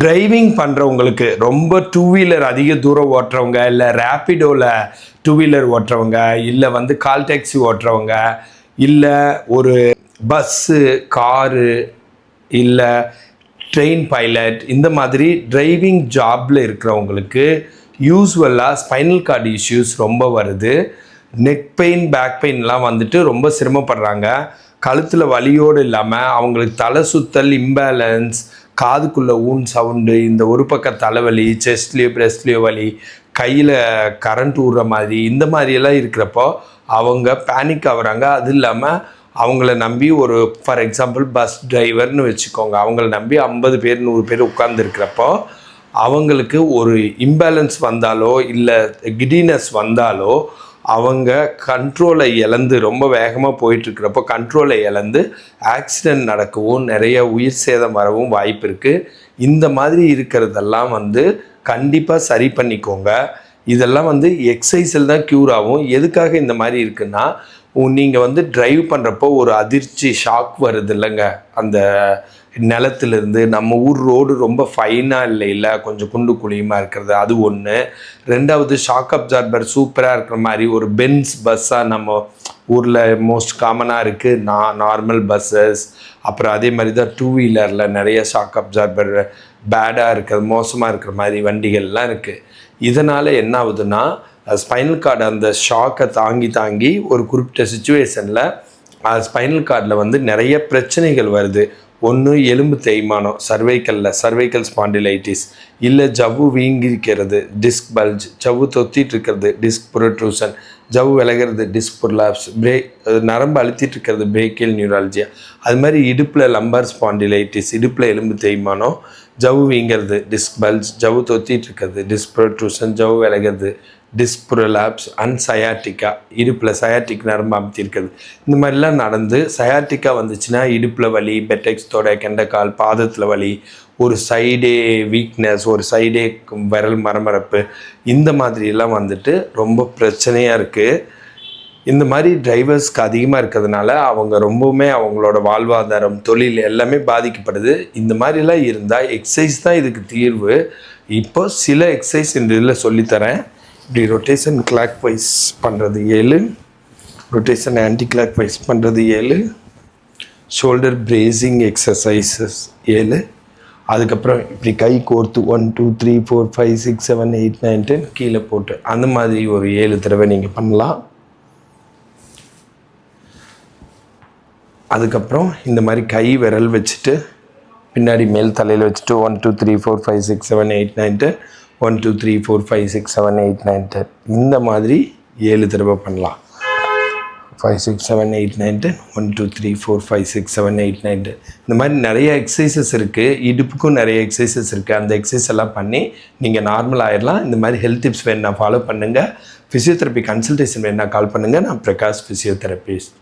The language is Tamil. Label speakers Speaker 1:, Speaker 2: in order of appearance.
Speaker 1: டிரைவிங் பண்ணுறவங்களுக்கு ரொம்ப டூ வீலர் அதிக தூரம் ஓட்டுறவங்க இல்லை ரேப்பிடோவில் டூ வீலர் ஓட்டுறவங்க இல்லை வந்து கால் டாக்ஸி ஓட்டுறவங்க இல்லை ஒரு பஸ்ஸு காரு இல்லை ட்ரெயின் பைலட் இந்த மாதிரி டிரைவிங் ஜாப்பில் இருக்கிறவங்களுக்கு யூஸ்வலாக ஸ்பைனல் கார்டு இஷ்யூஸ் ரொம்ப வருது. நெக் பெயின் பேக் பெயின்லாம் வந்துட்டு ரொம்ப சிரமப்படுறாங்க. கழுத்தில் வலியோடு இல்லாமல் அவங்களுக்கு தலை சுத்தல் இம்பேலன்ஸ் காதுக்குள்ளே ஊன் சவுண்டு இந்த ஒரு பக்க தலைவலி செஸ்ட்லேயோ பிரஸ்ட்லேயோ வலி கையில் கரண்ட் ஊடுற மாதிரி இந்த மாதிரியெல்லாம் இருக்கிறப்போ அவங்க பேனிக் ஆகுறாங்க. அது இல்லாமல் அவங்கள நம்பி ஒரு ஃபார் எக்ஸாம்பிள் பஸ் டிரைவர்னு வச்சுக்கோங்க. அவங்கள நம்பி ஐம்பது பேர் நூறு பேர் உட்காந்துருக்கிறப்போ அவங்களுக்கு ஒரு இம்பேலன்ஸ் வந்தாலோ இல்லை கிடினஸ் வந்தாலோ அவங்க கண்ட்ரோலை இழந்து ரொம்ப வேகமாக போயிட்டுருக்கிறப்போ கண்ட்ரோலை இழந்து ஆக்சிடெண்ட் நடக்கவும் நிறைய உயிர் சேதம் வரவும் வாய்ப்பு இருக்குது இந்த மாதிரி இருக்கிறதெல்லாம் வந்து கண்டிப்பாக சரி பண்ணிக்கோங்க. இதெல்லாம் வந்து எக்ஸசைஸில் தான் க்யூர் ஆகும். எதுக்காக இந்த மாதிரி இருக்குன்னா நீங்கள் வந்து ட்ரைவ் பண்ணுறப்போ ஒரு அதிர்ச்சி ஷாக் வருது இல்லைங்க. அந்த நிலத்துலேருந்து நம்ம ஊர் ரோடு ரொம்ப ஃபைனாக இல்லை இல்லை. கொஞ்சம் குண்டு குழியுமா இருக்கிறது அது ஒன்று ரெண்டாவது ஷாக் அப்சார்பர் சூப்பராக இருக்கிற மாதிரி ஒரு பென்ஸ் பஸ்ஸாக நம்ம ஊரில் மோஸ்ட் காமனாக இருக்குது நான் நார்மல் பஸ்ஸஸ் அப்புறம் அதே மாதிரி தான் டூ வீலரில் நிறைய ஷாக் அப்சார்பர் பேடாக இருக்கிறது மோசமாக இருக்கிற மாதிரி வண்டிகள்லாம் இருக்குது இதனால் என்ன ஆகுதுன்னா ஸ்பைனல் கார்டு அந்த ஷாக்கை தாங்கி தாங்கி ஒரு குறிப்பிட்ட சுச்சுவேஷனில் ஸ்பைனல் கார்டில் வந்து நிறைய பிரச்சனைகள் வருது. ஒன்று எலும்பு தேய்மானம் சர்வைக்கலில் சர்வைக்கல் ஸ்பாண்டிலைட்டிஸ் இல்லை ஜவ்வு வீங்கிருக்கிறது டிஸ்க் பல்ஜ் ஜவ்வு தொத்திட்டு இருக்கிறது டிஸ்க் புரோட்ரூசன் ஜவ்வு விலகிறது டிஸ்க் புர்லாப்ஸ் பிரேக் நரம்பு அழுத்திட்டு இருக்கிறது பிரேக்கியல் நியூராலஜியா அது மாதிரி இடுப்பில் லம்பர் ஸ்பாண்டிலைட்டிஸ் இடுப்பில் எலும்பு தேய்மானம் ஜவ்வு வீங்கிறது டிஸ்க் பல்ஸ் ஜவ்வு தொத்திட்டு இருக்கிறது டிஸ்க் புரோட்ரூசன் ஜவ்வு விலகிறது டிஸ்க் புரலாப்ஸ் அண்ட் சயாட்டிக்கா இடுப்பில் சயாட்டிக் நரம்பு அமுத்திருக்கிறது இந்த மாதிரிலாம் நடந்து சயாட்டிக்கா வந்துச்சுன்னா இடுப்பில் வலி பெட்டெக்ஸ் தொடை கெண்டைக்கால் பாதத்தில் வலி ஒரு சைடே வீக்னஸ் ஒரு சைடே விரல் மரமரப்பு இந்த மாதிரியெல்லாம் வந்துட்டு ரொம்ப பிரச்சனையாக இருக்குது இந்த மாதிரி டிரைவர்ஸ்க்கு அதிகமாக இருக்கிறதுனால அவங்க ரொம்பவுமே அவங்களோட வாழ்வாதாரம் தொழில் எல்லாமே பாதிக்கப்படுது. இந்த மாதிரிலாம் இருந்தால் எக்ஸசைஸ் தான் இதுக்கு தீர்வு. இப்போ சில எக்ஸசைஸ் இந்த இதில் சொல்லித்தரேன். இப்படி ரொட்டேஷன் கிளாக் வைஸ் பண்ணுறது ஏழு. ரொட்டேஷன் ஆன்டி கிளாக் வைஸ் பண்ணுறது ஏழு. ஷோல்டர் பிரேசிங் எக்ஸசைசஸ் ஏழு. அதுக்கப்புறம் இப்படி கை கோர்த்து one two three four five six seven eight nine ten கீழே போட்டு அந்த மாதிரி ஒரு ஏழு தடவை நீங்கள் பண்ணலாம். அதுக்கப்புறம் இந்த மாதிரி கை விரல் வச்சுட்டு பின்னாடி மேல் தலையில் வச்சுட்டு one two three four five six seven eight nine ten one two three four five six seven eight nine ten இந்த மாதிரி ஏழு தடவை பண்ணலாம். Five six seven eight nine ten one two three four five six seven eight nine ten இந்த மாதிரி நிறைய எக்ஸசைசஸ் இருக்குது இடுப்புக்கும் நிறைய எக்ஸசைசஸ் இருக்குது அந்த எக்ஸசைஸ் எல்லாம் பண்ணி நீங்கள் நார்மல் ஆயிடலாம். இந்த மாதிரி ஹெல்த் டிப்ஸ் வேணுன்னா ஃபாலோ பண்ணுங்கள் ஃபிசியோதெரப்பி கன்சல்டேஷன் வேணுன்னா கால் பண்ணுங்கள் நான் பிரகாஷ் ஃபிசியோதெரபிஸ்ட்